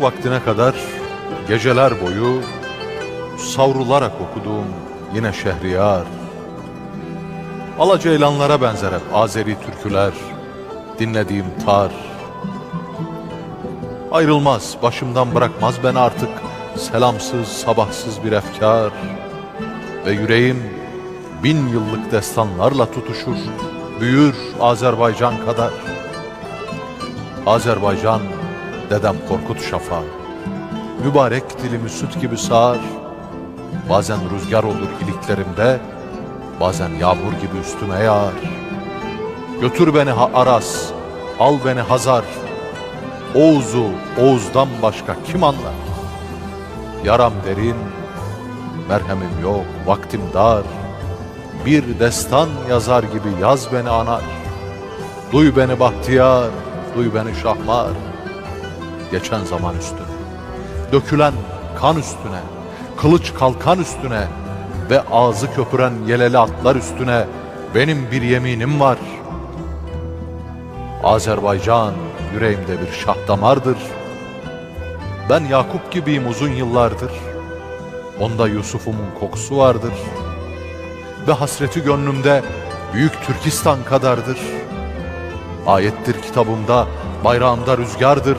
Vaktine kadar geceler boyu savrularak okuduğum yine Şehriyar. Alaceylanlara benzer hep Azeri türküler, dinlediğim tar. Ayrılmaz, başımdan bırakmaz beni artık selamsız, sabahsız bir efkar. Ve yüreğim bin yıllık destanlarla tutuşur, büyür Azerbaycan kadar. Azerbaycan, dedem Korkut Şafa. Mübarek dilimi süt gibi sağar. Bazen rüzgar olur iliklerimde, bazen yağmur gibi üstüme yağar. Götür beni ha Aras, al beni Hazar. Oğuz'u Oğuz'dan başka kim anlar? Yaram derin, merhemim yok, vaktim dar. Bir destan yazar gibi yaz beni anar. Duy beni bahtiyar, duy beni şahmar. Geçen zaman üstüne, dökülen kan üstüne, kılıç kalkan üstüne ve ağzı köpüren yeleli atlar üstüne benim bir yeminim var. Azerbaycan yüreğimde bir şah damardır. Ben Yakup gibiyim uzun yıllardır. Onda Yusuf'umun kokusu vardır. Ve hasreti gönlümde büyük Türkistan kadardır. Ayettir kitabımda, bayrağımda rüzgardır.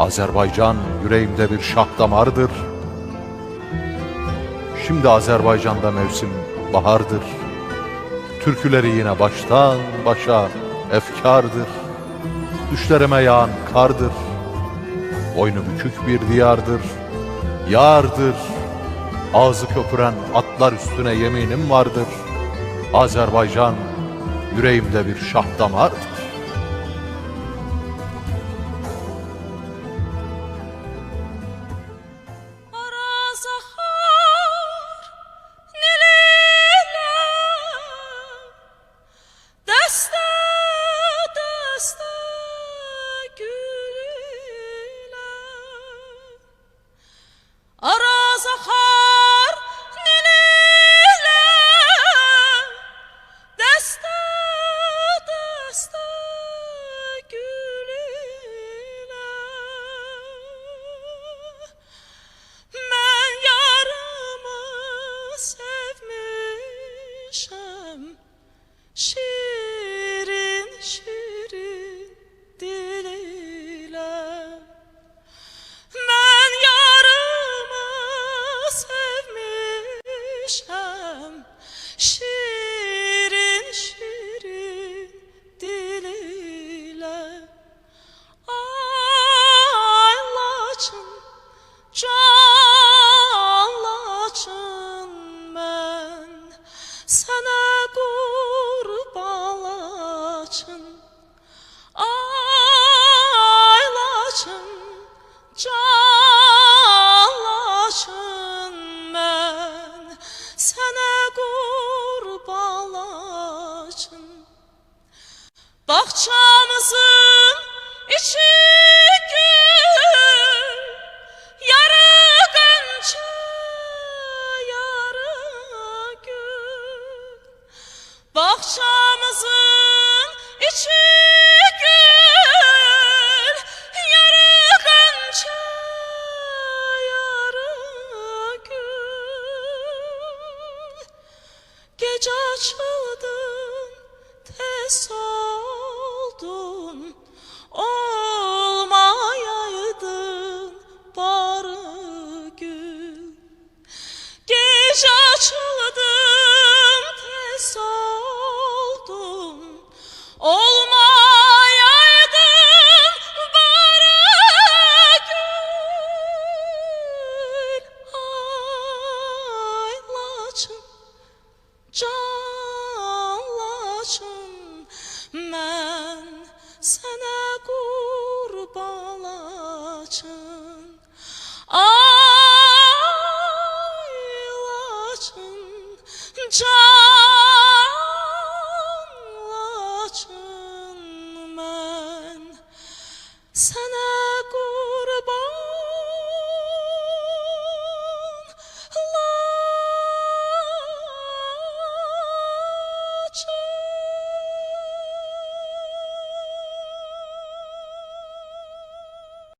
Azerbaycan yüreğimde bir şah damardır. Şimdi Azerbaycan'da mevsim bahardır. Türküleri yine baştan başa efkardır. Düşlerime yağan kardır. Boynu bükük bir diyardır. Yardır. Ağzı köpüren atlar üstüne yeminim vardır. Azerbaycan yüreğimde bir şah damardır. 什么是？Bahçamızın içi gül, yarı gönçe, yarı gül. Bahçamızın içi gül, yarı gönçe, yarı gül. Gece açıldın, tez Can laçın mən sənə qurban laçın Ay laçın can laçın mən sənə